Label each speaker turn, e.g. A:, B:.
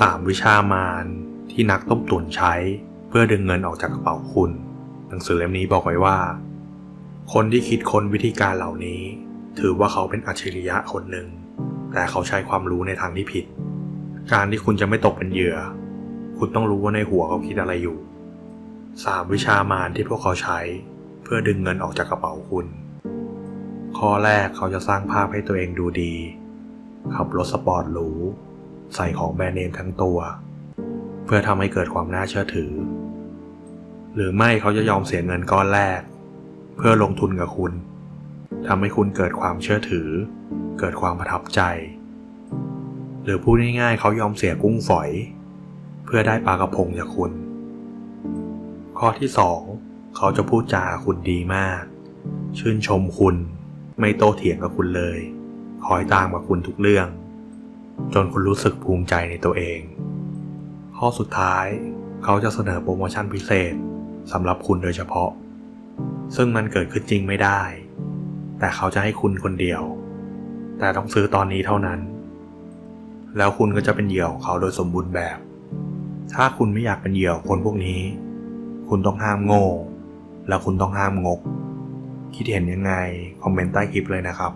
A: 3 วิชามารที่นักต้มตุ๋นใช้ เพื่อดึงเงินออกจากกระเป๋าคุณ หนังสือเล่มนี้บอกไว้ว่า คนที่คิดค้นวิธีการเหล่านี้ ถือว่าเขาเป็นอัจฉริยะคนหนึ่ง แต่เขาใช้ความรู้ในทางที่ผิด การที่คุณจะไม่ตกเป็นเหยื่อ คุณต้องรู้ว่าในหัวเขาคิดอะไรอยู่สามวิชามารที่พวกเขาใช้ เพื่อดึงเงินออกจากกระเป๋าคุณ ข้อแรกเขาจะสร้างภาพให้ตัวเองดูดี ขับรถสปอร์ตหรู ใส่ของแบรนด์เนมทั้งตัว เพื่อทำให้เกิดความน่าเชื่อถือ หรือไม่เขาจะยอมเสียเงินก้อนแรก เพื่อลงทุนกับคุณทำให้คุณเกิดความเชื่อถือ เกิดความประทับใจ หรือพูดง่ายๆเขายอมเสียกุ้งฝอย เพื่อได้ปลากระพงจากคุณ ข้อที่สองเขาจะพูดจาคุณดีมาก ชื่นชมคุณ ไม่โต้เถียงกับคุณเลย คอยตามกับคุณทุกเรื่อง จนคุณรู้สึกภูมิใจในตัวเอง ข้อสุดท้ายเขาจะเสนอโปรโมชั่นพิเศษสำหรับคุณโดยเฉพาะ ซึ่งมันเกิดขึ้นจริงไม่ได้ แต่เขาจะให้คุณคนเดียว แต่ต้องซื้อตอนนี้เท่านั้น แล้วคุณก็จะเป็นเหยื่อของเขาโดยสมบูรณ์แบบ ถ้าคุณไม่อยากเป็นเหยื่อของคนพวกนี้ คุณต้องห้ามโง่ แล้วคุณต้องห้ามงก คิดเห็นยังไง คอมเมนต์ใต้คลิปเลยนะครับ